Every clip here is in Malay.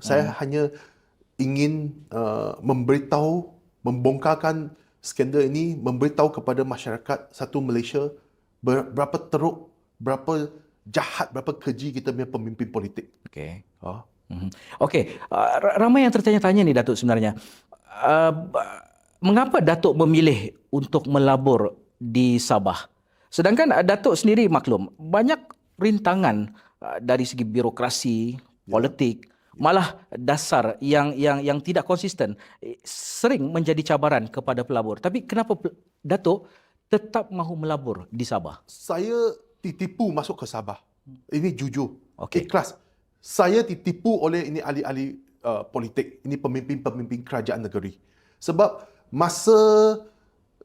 Saya hanya ingin uh, memberitahu, membongkarkan skandal ini, memberitahu kepada masyarakat satu Malaysia ber- berapa teruk, berapa jahat, berapa keji kita punya pemimpin politik. Okey. Mhm. Okey, uh, ra- ramai yang tertanya-tanya ni Datuk sebenarnya. Uh, mengapa Datuk memilih untuk melabur di Sabah? Sedangkan uh, Datuk sendiri maklum, banyak rintangan uh, dari segi birokrasi, politik, malah dasar yang yang yang tidak konsisten eh, sering menjadi cabaran kepada pelabur. Tapi kenapa Datuk tetap mahu melabur di Sabah? Saya ditipu masuk ke Sabah. Ini jujur. Okey. Ikhlas. Saya ditipu oleh ini ahli-ahli uh, politik, ini pemimpin-pemimpin kerajaan negeri. Sebab masa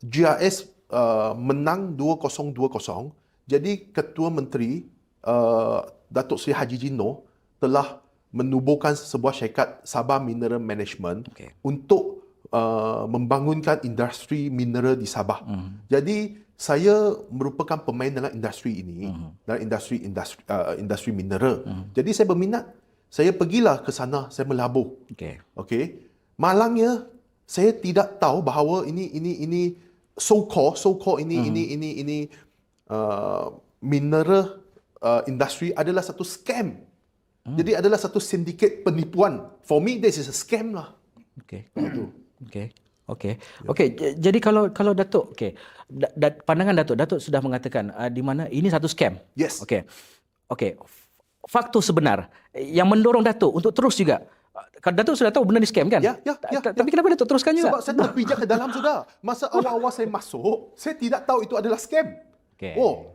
GRS uh, menang 2020, jadi Ketua Menteri uh, Datuk Seri Haji Jino telah menubuhkan sebuah syarikat Sabah Mineral Management Okey. untuk uh, membangunkan industri mineral di Sabah. Mhm. Jadi saya merupakan pemain dalam industri ini, Mhm. dalam industri industri uh, industri mineral. Jadi saya berminat. Saya pergilah ke sana, saya melabur. Okey. Okey. Malangnya saya tidak tahu bahawa ini ini ini so called so called ini Mhm. ini ini ini uh, mineral uh, industry adalah satu scam. Hmm. Jadi adalah satu sindiket penipuan. For me this is a scam lah. Okey. Okey. Okey. Okey, j- jadi kalau kalau Datuk okey, da, da, pandangan Datuk, Datuk sudah mengatakan uh, di mana ini satu scam. Yes. Okey. Okey. F- Faktor sebenar yang mendorong Datuk untuk terus juga uh, kan Datuk sudah tahu benda ni scam kan? Ya, ya, ya, ta- Tapi kenapa Datuk teruskan juga? Sebab saya terpijak ke dalam sudah. Masa awal-awal saya masuk, saya tidak tahu itu adalah scam. Okey. Oh,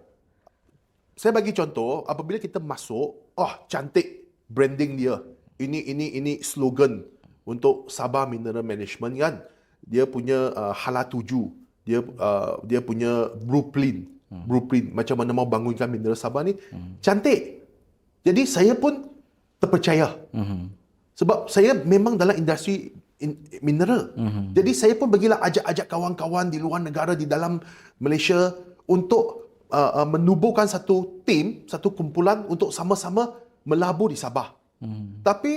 saya bagi contoh, apabila kita masuk, oh cantik branding dia. Ini ini ini slogan untuk Sabah Mineral Management kan. Dia punya uh, hala tuju. Dia uh, dia punya blueprint. Hmm. Blueprint macam mana mau bangunkan mineral Sabah ni. Hmm. Cantik. Jadi saya pun terpercaya. Mhm. Sebab saya memang dalam industri in, mineral. Mm-hmm. Jadi saya pun bagilah ajak-ajak kawan-kawan di luar negara di dalam Malaysia untuk uh, uh, menubuhkan satu tim, satu kumpulan untuk sama-sama melabur di Sabah. Mm-hmm. Tapi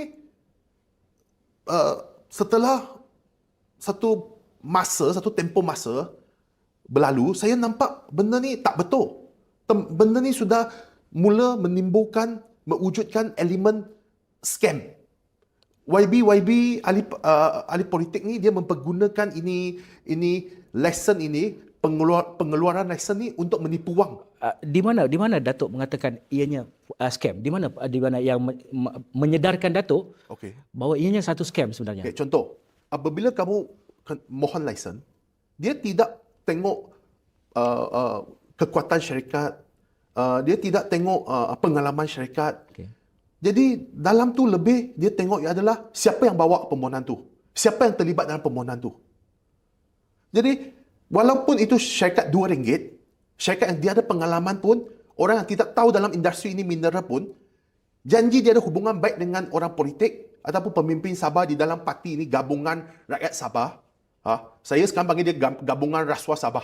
uh, setelah satu masa, satu tempoh masa berlalu, saya nampak benda ni tak betul. Tem- Benda ni sudah mula menimbulkan, mewujudkan elemen scam. YB YB ahli uh, ahli politik ni dia mempergunakan ini ini lesson ini pengeluar, pengeluaran lesson ni untuk menipu wang. Uh, di mana di mana Datuk mengatakan ianya uh, scam? Di mana uh, di mana yang me- me- menyedarkan Datuk Okey. bahawa ianya satu scam sebenarnya? Okay, contoh, apabila kamu mohon lesen, dia tidak tengok uh, uh, kekuatan syarikat, uh, dia tidak tengok uh, pengalaman syarikat. Okey. Jadi dalam tu lebih dia tengok adalah siapa yang bawa permohonan tu. Siapa yang terlibat dalam permohonan tu. Jadi walaupun itu syarikat RM2, syarikat yang dia ada pengalaman pun, orang yang tidak tahu dalam industri ini mineral pun, janji dia ada hubungan baik dengan orang politik ataupun pemimpin Sabah di dalam parti ini gabungan rakyat Sabah. Ha, saya sekarang panggil dia gab- gabungan rasuah Sabah.